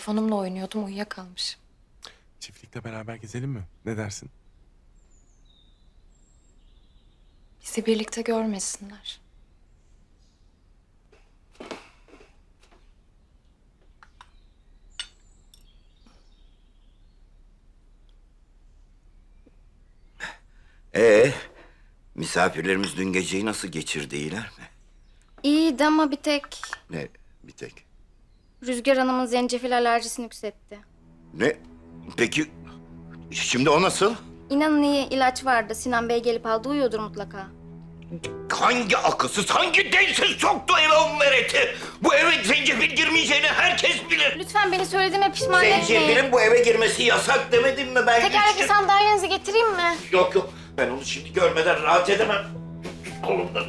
Telefonumla oynuyordum uyuyakalmışım. Çiftlikte beraber gezelim mi? Ne dersin? Bizi birlikte görmesinler. Ee, misafirlerimiz dün geceyi nasıl geçirdi iyiler mi? İyiydi ama bir tek Ne bir tek. Rüzgar Hanım'ın zencefil alerjisini yükseltti. Ne? Peki şimdi o nasıl? İnanın iyi ilaç vardı. Sinan Bey gelip aldı uyuyordur mutlaka. Hangi akılsız, hangi densiz soktu eve o mereti? Bu eve zencefil girmeyeceğini herkes bilir. Lütfen beni söylediğime pişman etmeyin. Zencefilin bu eve girmesi yasak demedim mi ben? Tekerlekli sandalyenizi getireyim mi? Yok yok, ben onu şimdi görmeden rahat edemem. Kolumdan.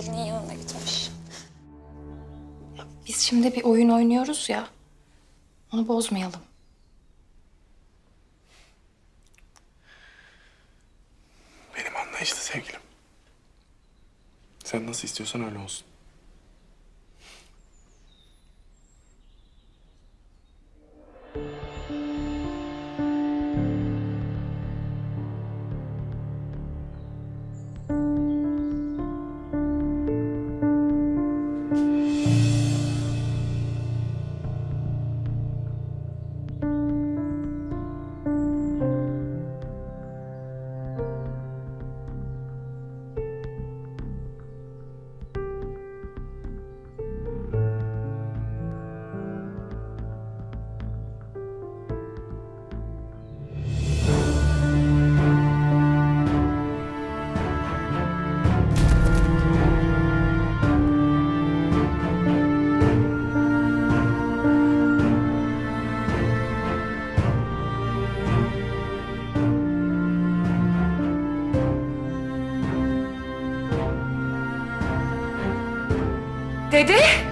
Pelin'in yanına gitmiş. Ya Biz şimdi bir oyun oynuyoruz ya. Onu bozmayalım. Benim anlayışlı sevgilim. Sen nasıl istiyorsan öyle olsun. Dede!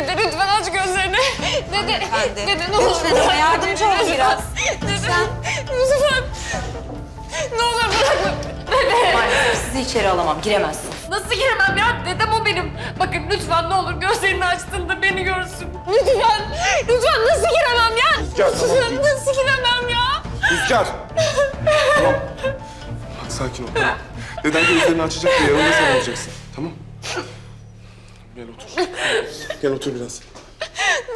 Dede, lütfen aç gözlerini. Dede, dede ne olur. Lütfen ona yardımcı ol biraz. Dede, lütfen. Ne olur bırakma. Dede. Maalesef sizi içeri alamam, giremezsin. Nasıl giremem ya? Dedem o benim. Bakın lütfen ne olur gözlerini açtığında beni görsün. Lütfen. Lütfen nasıl giremem ya? Rüzgar, tamam. Lütfen nasıl giremem ya? Rüzgar! tamam. Bak sakin ol tamam. Deden gözlerini açacak diye yanında sen olacaksın. Tamam Gel otur. Gel otur biraz.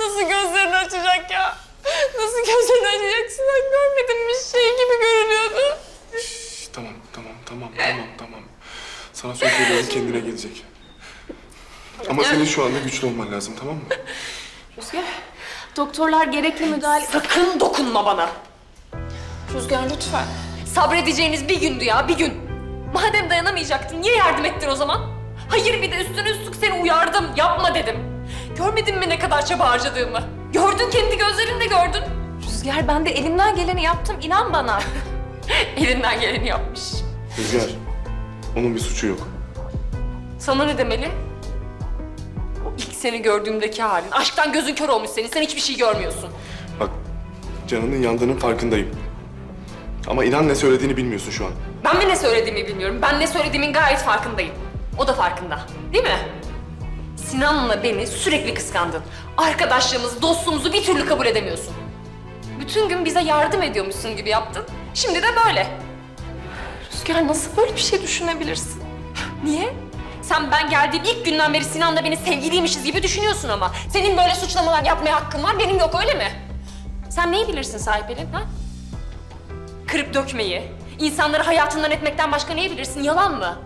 Nasıl gözlerini açacak ya? Nasıl gözlerini açacak? Sinan görmedim bir şey gibi görünüyordu. Şş, tamam tamam tamam tamam tamam. Sana söz veriyorum kendine gelecek. Ama senin şu anda güçlü olman lazım tamam mı? Rüzgar, doktorlar gerekli müdahale... Sakın dokunma bana. Rüzgar lütfen. Sabredeceğiniz bir gündü ya, bir gün. Madem dayanamayacaktın, niye yardım ettin o zaman? Hayır bir de üstüne üstlük seni uyardım, yapma dedim. Görmedin mi ne kadar çaba harcadığımı? Gördün, kendi gözlerinle gördün. Rüzgar, ben de elimden geleni yaptım, inan bana. Elinden geleni yapmış. Rüzgar, onun bir suçu yok. Sana ne demeli? O ilk seni gördüğümdeki halin. Aşktan gözün kör olmuş senin. Sen hiçbir şey görmüyorsun. Bak, canının yandığının farkındayım. Ama inan ne söylediğini bilmiyorsun şu an. Ben mi ne söylediğimi bilmiyorum. Ben ne söylediğimin gayet farkındayım. O da farkında. Değil mi? Sinan'la beni sürekli kıskandın. Arkadaşlığımızı, dostluğumuzu bir türlü kabul edemiyorsun. Bütün gün bize yardım ediyormuşsun gibi yaptın. Şimdi de böyle. Rüzgar nasıl böyle bir şey düşünebilirsin? Niye? Sen ben geldiğim ilk günden beri Sinan'la beni sevgiliymişiz gibi düşünüyorsun ama. Senin böyle suçlamalar yapmaya hakkın var, benim yok öyle mi? Sen neyi bilirsin sahip elin, ha? Kırıp dökmeyi, insanları hayatından etmekten başka neyi bilirsin? Yalan mı?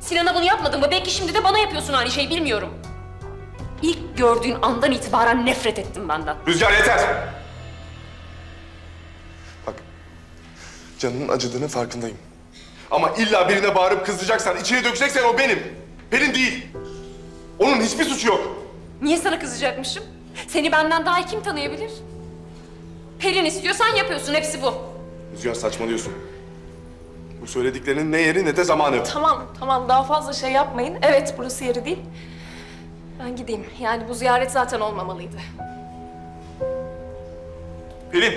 Sinan'a bunu yapmadın mı? Belki şimdi de bana yapıyorsun aynı şeyi bilmiyorum. İlk gördüğün andan itibaren nefret ettim benden. Rüzgar yeter! Bak, canının acıdığının farkındayım. Ama illa birine bağırıp kızacaksan, içine dökeceksen o benim. Pelin değil. Onun hiçbir suçu yok. Niye sana kızacakmışım? Seni benden daha iyi kim tanıyabilir? Pelin istiyorsan yapıyorsun, hepsi bu. Rüzgar saçmalıyorsun. Bu söylediklerinin ne yeri ne de zamanı. Tamam, tamam daha fazla şey yapmayın. Evet, burası yeri değil. Ben gideyim. Yani bu ziyaret zaten olmamalıydı. Pelin!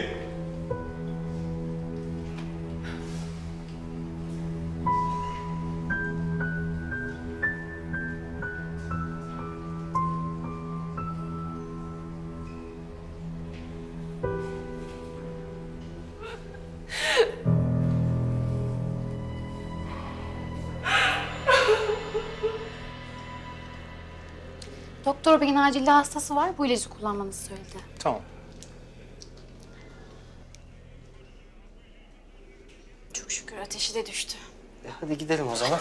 Doktor beyin acilde hastası var. Bu ilacı kullanmanızı söyledi. Tamam. Çok şükür ateşi de düştü. E hadi gidelim o zaman.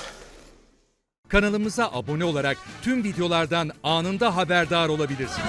Kanalımıza abone olarak tüm videolardan anında haberdar olabilirsiniz.